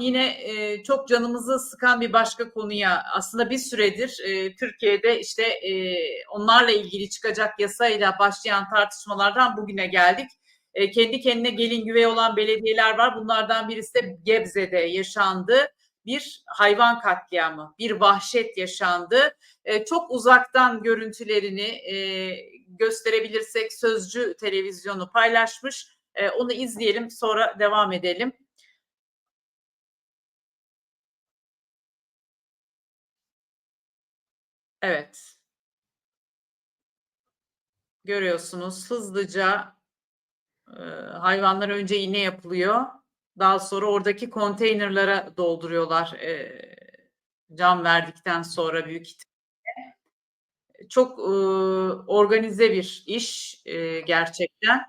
yine e, çok canımızı sıkan bir başka konuya aslında bir süredir e, Türkiye'de işte e, onlarla ilgili çıkacak yasayla başlayan tartışmalardan bugüne geldik. E, kendi kendine gelin güvey olan belediyeler var. Bunlardan birisi de Gebze'de yaşandı. Bir hayvan katliamı, bir vahşet yaşandı. E, çok uzaktan görüntülerini e, gösterebilirsek Sözcü televizyonu paylaşmış. E, onu izleyelim sonra devam edelim. Evet. Görüyorsunuz hızlıca e, hayvanlara önce iğne yapılıyor. Daha sonra oradaki konteynerlara dolduruyorlar e, can verdikten sonra büyük ihtimalle. Çok e, organize bir iş e, gerçekten.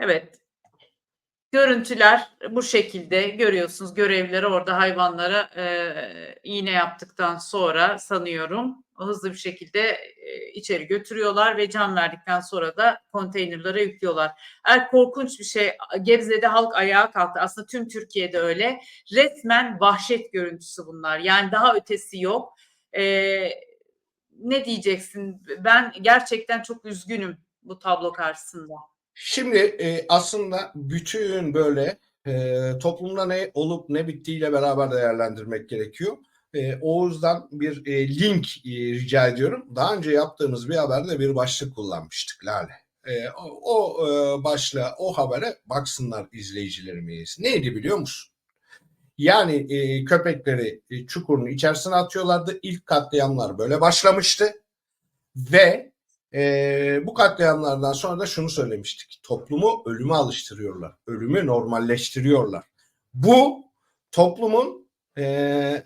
Evet. Görüntüler bu şekilde görüyorsunuz. Görevliler orada hayvanlara e, iğne yaptıktan sonra sanıyorum hızlı bir şekilde e, içeri götürüyorlar ve can verdikten sonra da konteynerlara yüklüyorlar. Er korkunç bir şey. Gebze'de halk ayağa kalktı. Aslında tüm Türkiye'de öyle. Resmen vahşet görüntüsü bunlar. Yani daha ötesi yok. E, ne diyeceksin? Ben gerçekten çok üzgünüm bu tablo karşısında. Şimdi e, aslında bütün böyle e, toplumda ne olup ne bittiğiyle beraber değerlendirmek gerekiyor. E, Oğuz'dan bir e, link e, rica ediyorum. Daha önce yaptığımız bir haberde bir başlık kullanmıştık Lale. E, o o e, başlığa, o habere baksınlar izleyicilerimiz. Neydi biliyor musun? Yani e, köpekleri e, çukurun içerisine atıyorlardı. İlk katliamlar böyle başlamıştı. Ve e, bu katliamlardan sonra da şunu söylemiştik. Toplumu ölüme alıştırıyorlar. Ölümü normalleştiriyorlar. Bu toplumun e,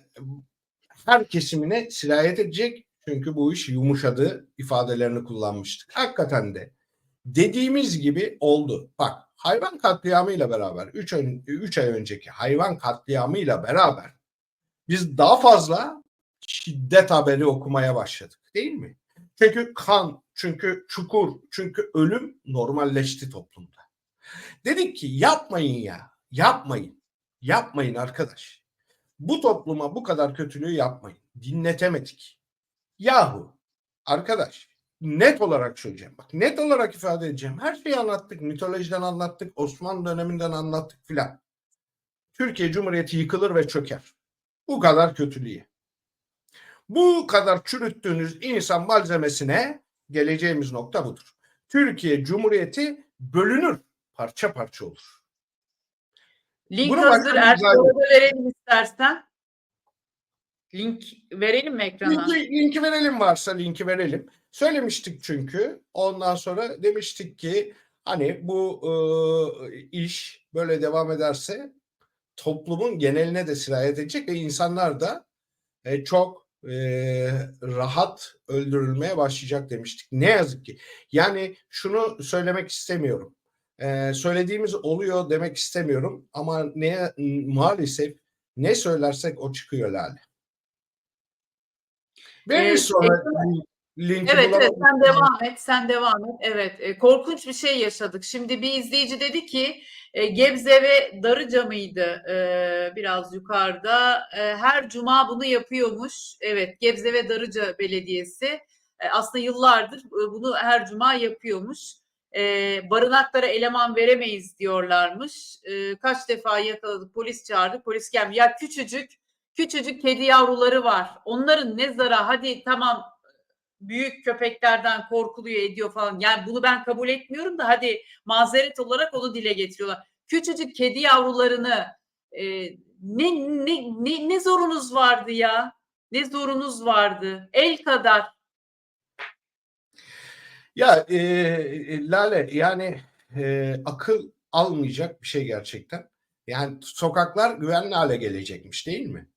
her kesimine sirayet edecek. Çünkü bu iş yumuşadı ifadelerini kullanmıştık. Hakikaten de dediğimiz gibi oldu. Bak hayvan katliamıyla beraber 3 3 ay önceki hayvan katliamıyla beraber biz daha fazla şiddet haberi okumaya başladık değil mi? Çünkü kan, çünkü çukur, çünkü ölüm normalleşti toplumda. Dedik ki yapmayın ya, yapmayın. Yapmayın arkadaş. Bu topluma bu kadar kötülüğü yapmayın. Dinletemedik. Yahu arkadaş net olarak söyleyeceğim. Bak net olarak ifade edeceğim. Her şeyi anlattık. Mitolojiden anlattık. Osmanlı döneminden anlattık filan. Türkiye Cumhuriyeti yıkılır ve çöker. Bu kadar kötülüğü. Bu kadar çürüttüğünüz insan malzemesine geleceğimiz nokta budur. Türkiye Cumhuriyeti bölünür, parça parça olur. Link Bunu hazır. da verelim istersen. Link verelim mi ekrana? Linki, linki verelim varsa linki verelim. Söylemiştik çünkü ondan sonra demiştik ki hani bu e, iş böyle devam ederse toplumun geneline de sirayet edecek ve insanlar da e, çok e, rahat öldürülmeye başlayacak demiştik. Ne yazık ki. Yani şunu söylemek istemiyorum. E, söylediğimiz oluyor demek istemiyorum ama ne maalesef ne söylersek o çıkıyor Lale. Ee, bir sonra ekran- linki Evet, evet sen devam et, sen devam et. Evet, e, korkunç bir şey yaşadık. Şimdi bir izleyici dedi ki e, Gebze ve Darıca mıydı e, biraz yukarıda? E, her cuma bunu yapıyormuş. Evet, Gebze ve Darıca Belediyesi e, aslında yıllardır e, bunu her cuma yapıyormuş. E, barınaklara eleman veremeyiz diyorlarmış. E, kaç defa yakaladık, polis çağırdı, polis gelmiyor. Ya küçücük, küçücük kedi yavruları var. Onların ne zara? Hadi tamam büyük köpeklerden korkuluyor ediyor falan. Yani bunu ben kabul etmiyorum da hadi mazeret olarak onu dile getiriyorlar. Küçücük kedi yavrularını e, ne, ne ne ne zorunuz vardı ya? Ne zorunuz vardı? El kadar. Ya e, e, Lale yani e, akıl almayacak bir şey gerçekten. Yani sokaklar güvenli hale gelecekmiş değil mi?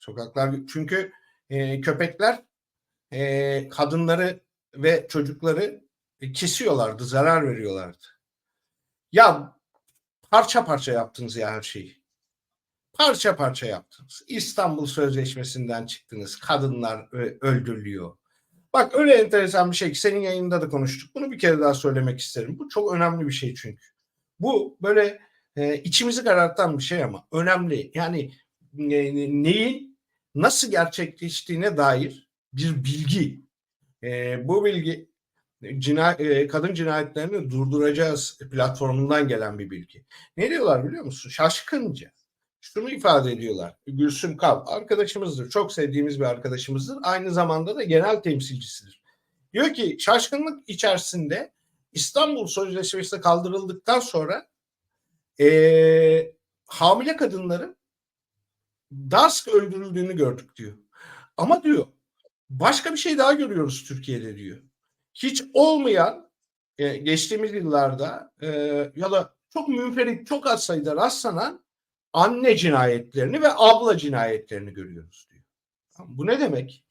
Sokaklar çünkü e, köpekler e, kadınları ve çocukları e, kesiyorlardı, zarar veriyorlardı. Ya parça parça yaptınız ya her şeyi. Parça parça yaptınız. İstanbul Sözleşmesi'nden çıktınız. Kadınlar öldürülüyor. Bak öyle enteresan bir şey ki senin yayında da konuştuk. Bunu bir kere daha söylemek isterim. Bu çok önemli bir şey çünkü. Bu böyle e, içimizi karartan bir şey ama önemli. Yani e, neyin nasıl gerçekleştiğine dair bir bilgi. E, bu bilgi cina, e, kadın cinayetlerini durduracağız platformundan gelen bir bilgi. Ne diyorlar biliyor musun? Şaşkınca. Şunu ifade ediyorlar. Gülsüm Kav arkadaşımızdır. Çok sevdiğimiz bir arkadaşımızdır. Aynı zamanda da genel temsilcisidir. Diyor ki şaşkınlık içerisinde İstanbul Sözleşmesi kaldırıldıktan sonra e, hamile kadınların daha sık öldürüldüğünü gördük diyor. Ama diyor başka bir şey daha görüyoruz Türkiye'de diyor. Hiç olmayan e, geçtiğimiz yıllarda e, ya da çok münferit çok az sayıda rastlanan anne cinayetlerini ve abla cinayetlerini görüyoruz diyor. Bu ne demek?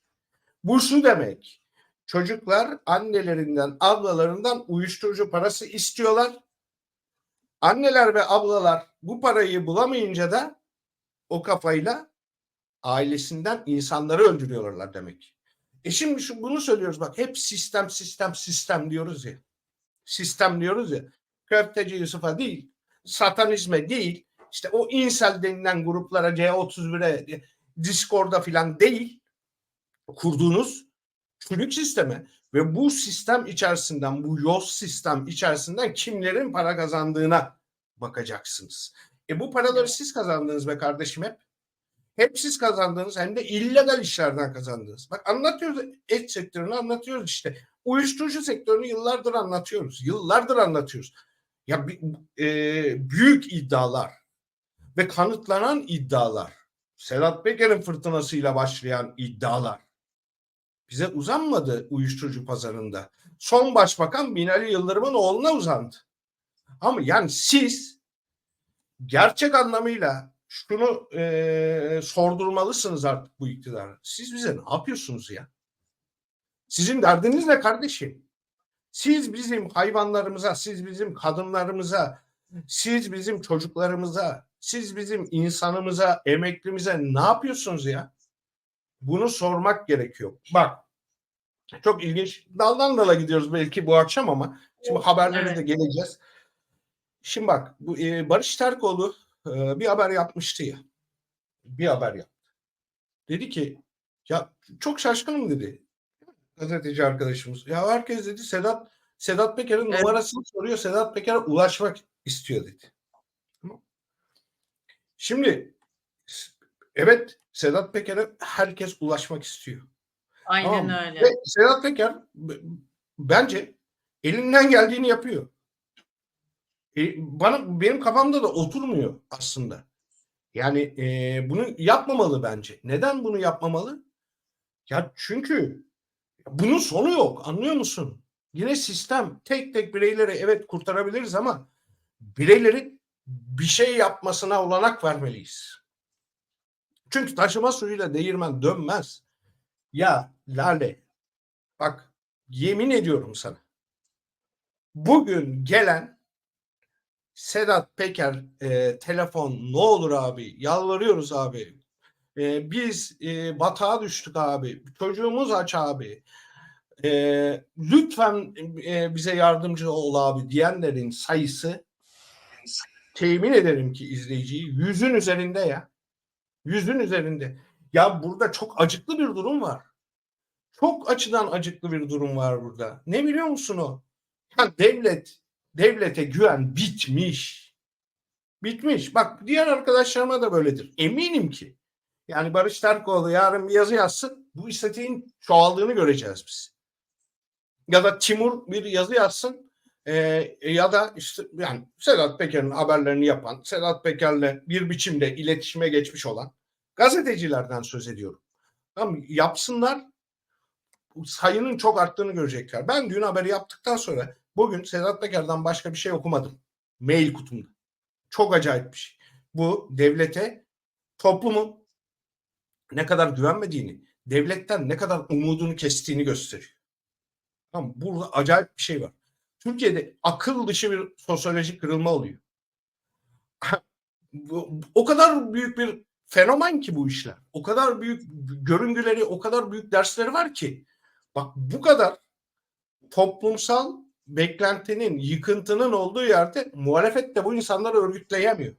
Bu şu demek. Çocuklar annelerinden, ablalarından uyuşturucu parası istiyorlar. Anneler ve ablalar bu parayı bulamayınca da o kafayla ailesinden insanları öldürüyorlar demek. E şimdi şu, bunu söylüyoruz bak hep sistem sistem sistem diyoruz ya. Sistem diyoruz ya. Köfteci Yusuf'a değil, satanizme değil, işte o insel denilen gruplara C31'e, Discord'a filan değil kurduğunuz çürük sisteme ve bu sistem içerisinden, bu yoz sistem içerisinden kimlerin para kazandığına bakacaksınız. E bu paraları siz kazandınız be kardeşim hep. Hep siz kazandınız hem de illegal işlerden kazandınız. Bak anlatıyoruz et sektörünü anlatıyoruz işte. Uyuşturucu sektörünü yıllardır anlatıyoruz. Yıllardır anlatıyoruz. Ya e, büyük iddialar ve kanıtlanan iddialar. Sedat Peker'in fırtınasıyla başlayan iddialar. Bize uzanmadı uyuşturucu pazarında. Son başbakan Binali Yıldırım'ın oğluna uzandı. Ama yani siz gerçek anlamıyla şunu e, sordurmalısınız artık bu iktidara. Siz bize ne yapıyorsunuz ya? Sizin derdiniz ne kardeşim? Siz bizim hayvanlarımıza, siz bizim kadınlarımıza, siz bizim çocuklarımıza, siz bizim insanımıza, emeklimize ne yapıyorsunuz ya? Bunu sormak gerekiyor. Bak çok ilginç. Daldan dala gidiyoruz belki bu akşam ama şimdi haberlere Evet. de geleceğiz. Şimdi bak bu e, Barış Terkoğlu e, bir haber yapmıştı ya. Bir haber yaptı. Dedi ki ya çok şaşkınım dedi. Gazeteci arkadaşımız. Ya herkes dedi Sedat Sedat Peker'in Evet. numarasını soruyor. Sedat Peker'e ulaşmak istiyor dedi. Şimdi evet Sedat Peker'e herkes ulaşmak istiyor. Aynen Tamam öyle. Ve Sedat Peker bence elinden geldiğini yapıyor. E, bana benim kafamda da oturmuyor aslında. Yani e, bunu yapmamalı bence. Neden bunu yapmamalı? Ya çünkü bunun sonu yok. Anlıyor musun? Yine sistem tek tek bireyleri evet kurtarabiliriz ama bireylerin bir şey yapmasına olanak vermeliyiz. Çünkü taşıma suyuyla değirmen dönmez. Ya Lale bak yemin ediyorum sana. Bugün gelen Sedat Peker e, telefon ne olur abi yalvarıyoruz abi. E, biz e, batağa düştük abi. Çocuğumuz aç abi. E, lütfen e, bize yardımcı ol abi diyenlerin sayısı temin ederim ki izleyiciyi yüzün üzerinde ya. Yüzün üzerinde. Ya burada çok acıklı bir durum var. Çok açıdan acıklı bir durum var burada. Ne biliyor musun o? Ya devlet, devlete güven bitmiş. Bitmiş. Bak diğer arkadaşlarıma da böyledir. Eminim ki. Yani Barış Terkoğlu yarın bir yazı yazsın. Bu istatiğin çoğaldığını göreceğiz biz. Ya da Timur bir yazı yazsın. Ee, ya da işte yani Sedat Peker'in haberlerini yapan, Sedat Peker'le bir biçimde iletişime geçmiş olan gazetecilerden söz ediyorum. Tamam, yapsınlar sayının çok arttığını görecekler. Ben dün haberi yaptıktan sonra bugün Sedat Peker'den başka bir şey okumadım. Mail kutumda. Çok acayip bir şey. Bu devlete, toplumun ne kadar güvenmediğini, devletten ne kadar umudunu kestiğini gösteriyor. Tamam, burada acayip bir şey var. Türkiye'de akıl dışı bir sosyolojik kırılma oluyor. O kadar büyük bir fenomen ki bu işler. O kadar büyük görüngüleri, o kadar büyük dersleri var ki. Bak bu kadar toplumsal beklentinin, yıkıntının olduğu yerde muhalefet de bu insanları örgütleyemiyor.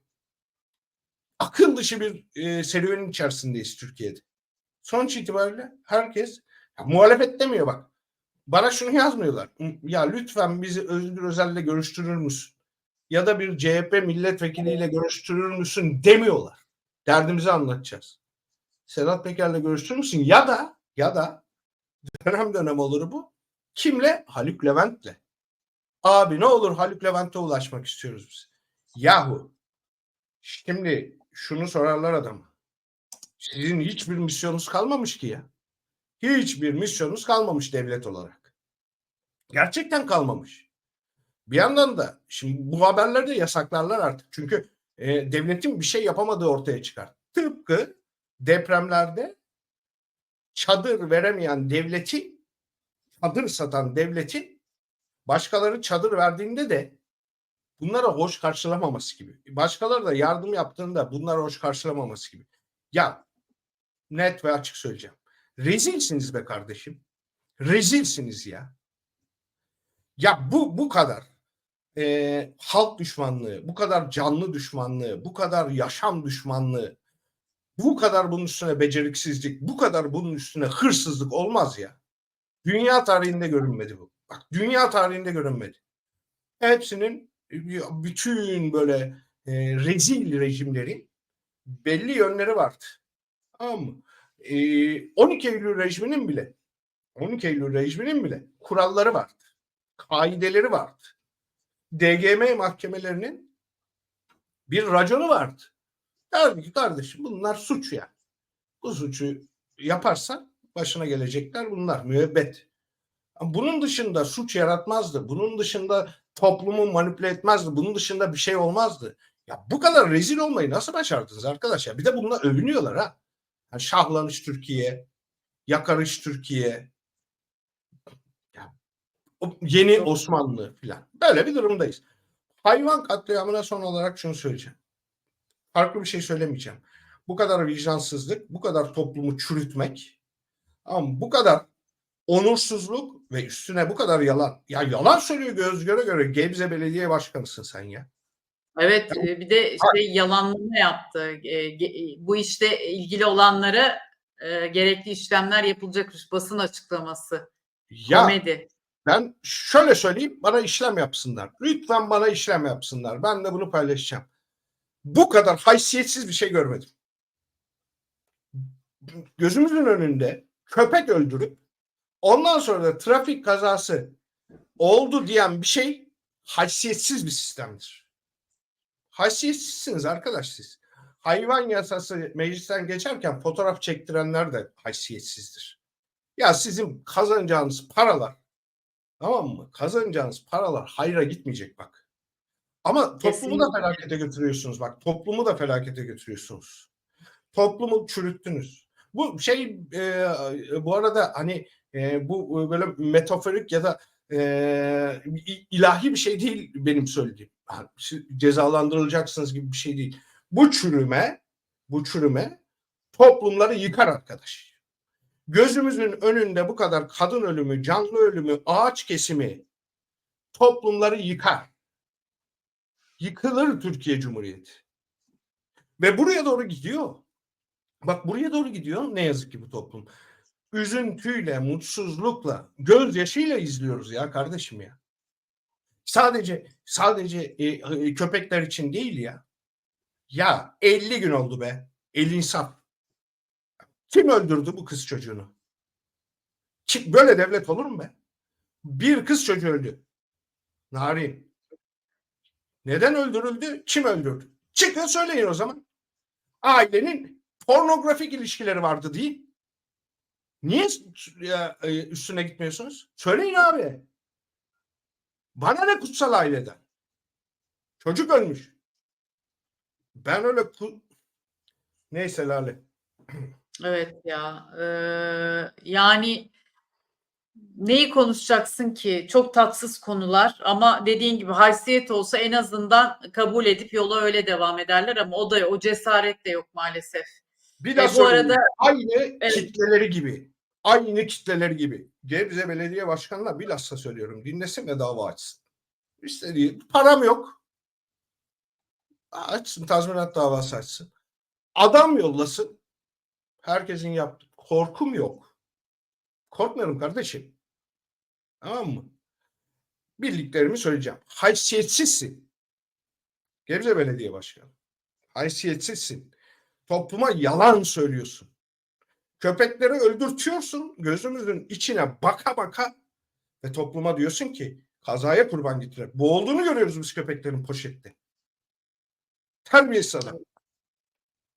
Akıl dışı bir e, serüvenin içerisindeyiz Türkiye'de. Sonuç itibariyle herkes ya, muhalefet demiyor bak. Bana şunu yazmıyorlar. Ya lütfen bizi Özgür Özel'le görüştürür müsün? Ya da bir CHP milletvekiliyle görüştürür müsün demiyorlar. Derdimizi anlatacağız. Sedat Peker'le görüştürür müsün? Ya da ya da dönem dönem olur bu. Kimle? Haluk Levent'le. Abi ne olur Haluk Levent'e ulaşmak istiyoruz biz. Yahu şimdi şunu sorarlar adama. Sizin hiçbir misyonunuz kalmamış ki ya. Hiçbir misyonunuz kalmamış devlet olarak. Gerçekten kalmamış. Bir yandan da şimdi bu haberleri de yasaklarlar artık. Çünkü e, devletin bir şey yapamadığı ortaya çıkar. Tıpkı depremlerde çadır veremeyen devleti çadır satan devleti başkaları çadır verdiğinde de bunlara hoş karşılamaması gibi. Başkaları da yardım yaptığında bunlara hoş karşılamaması gibi. Ya net ve açık söyleyeceğim. Rezilsiniz be kardeşim. Rezilsiniz ya. Ya bu bu kadar e, halk düşmanlığı, bu kadar canlı düşmanlığı, bu kadar yaşam düşmanlığı, bu kadar bunun üstüne beceriksizlik, bu kadar bunun üstüne hırsızlık olmaz ya. Dünya tarihinde görünmedi bu. Bak dünya tarihinde görünmedi. Hepsinin bütün böyle e, rezil rejimlerin belli yönleri vardı. Tamam mı? E, 12 Eylül rejiminin bile 12 Eylül rejiminin bile kuralları vardı. Kaideleri vardı. DGM mahkemelerinin bir raconu vardı. Derdi ki kardeşim bunlar suç ya. Bu suçu yaparsan başına gelecekler bunlar müebbet. Bunun dışında suç yaratmazdı. Bunun dışında toplumu manipüle etmezdi. Bunun dışında bir şey olmazdı. Ya bu kadar rezil olmayı nasıl başardınız arkadaşlar? Bir de bununla övünüyorlar ha. Yani şahlanış Türkiye, yakarış Türkiye, ya, yeni Osmanlı filan. Böyle bir durumdayız. Hayvan katliamına son olarak şunu söyleyeceğim. Farklı bir şey söylemeyeceğim. Bu kadar vicdansızlık, bu kadar toplumu çürütmek, ama bu kadar onursuzluk ve üstüne bu kadar yalan. Ya yalan söylüyor göz göre göre Gebze Belediye Başkanısın sen ya. Evet e, bir de şey yalanlama yaptı. E, ge- bu işte ilgili olanlara e, gerekli işlemler yapılacakmış basın açıklaması. Ya Komedi. ben şöyle söyleyeyim bana işlem yapsınlar. Lütfen bana işlem yapsınlar. Ben de bunu paylaşacağım. Bu kadar haysiyetsiz bir şey görmedim. Gözümüzün önünde köpek öldürüp ondan sonra da trafik kazası oldu diyen bir şey haysiyetsiz bir sistemdir. Haysiyetsizsiniz arkadaş siz. Hayvan yasası meclisten geçerken fotoğraf çektirenler de haysiyetsizdir. Ya sizin kazanacağınız paralar tamam mı? Kazanacağınız paralar hayra gitmeyecek bak. Ama toplumu da felakete götürüyorsunuz bak. Toplumu da felakete götürüyorsunuz. Toplumu çürüttünüz. Bu şey e, bu arada hani e, bu böyle metaforik ya da e, ilahi bir şey değil benim söylediğim. Cezalandırılacaksınız gibi bir şey değil. Bu çürüme, bu çürüme toplumları yıkar arkadaş. Gözümüzün önünde bu kadar kadın ölümü, canlı ölümü, ağaç kesimi toplumları yıkar. Yıkılır Türkiye Cumhuriyeti. Ve buraya doğru gidiyor. Bak buraya doğru gidiyor ne yazık ki bu toplum. Üzüntüyle, mutsuzlukla, gözyaşıyla izliyoruz ya kardeşim ya. Sadece sadece e, e, köpekler için değil ya. Ya 50 gün oldu be. El insaf. Kim öldürdü bu kız çocuğunu? Kim, böyle devlet olur mu be? Bir kız çocuğu öldü. Narin. Neden öldürüldü? Kim öldürdü? Çıkın söyleyin o zaman. Ailenin pornografik ilişkileri vardı değil. Niye e, üstüne gitmiyorsunuz? Söyleyin abi. Bana ne kutsal aileden? Çocuk ölmüş. Ben öyle ku... Neyse Lale. Evet ya. eee, yani neyi konuşacaksın ki? Çok tatsız konular ama dediğin gibi haysiyet olsa en azından kabul edip yola öyle devam ederler ama o da o cesaret de yok maalesef. Bir E, daha bu söyleyeyim. arada Aynı Evet. kitleleri gibi. Aynı kitleleri gibi. Gebze Belediye Başkanı'na bilhassa söylüyorum. Dinlesin ve dava açsın. İstediği param yok. Açsın tazminat davası açsın. Adam yollasın. Herkesin yaptığı. Korkum yok. Korkmuyorum kardeşim. Tamam mı? Bildiklerimi söyleyeceğim. Haysiyetsizsin. Gebze Belediye Başkanı. Haysiyetsizsin. Topluma yalan söylüyorsun. Köpekleri öldürtüyorsun gözümüzün içine baka baka ve topluma diyorsun ki kazaya kurban getirir. Boğulduğunu görüyoruz biz köpeklerin poşette. Terbiyesiz adam.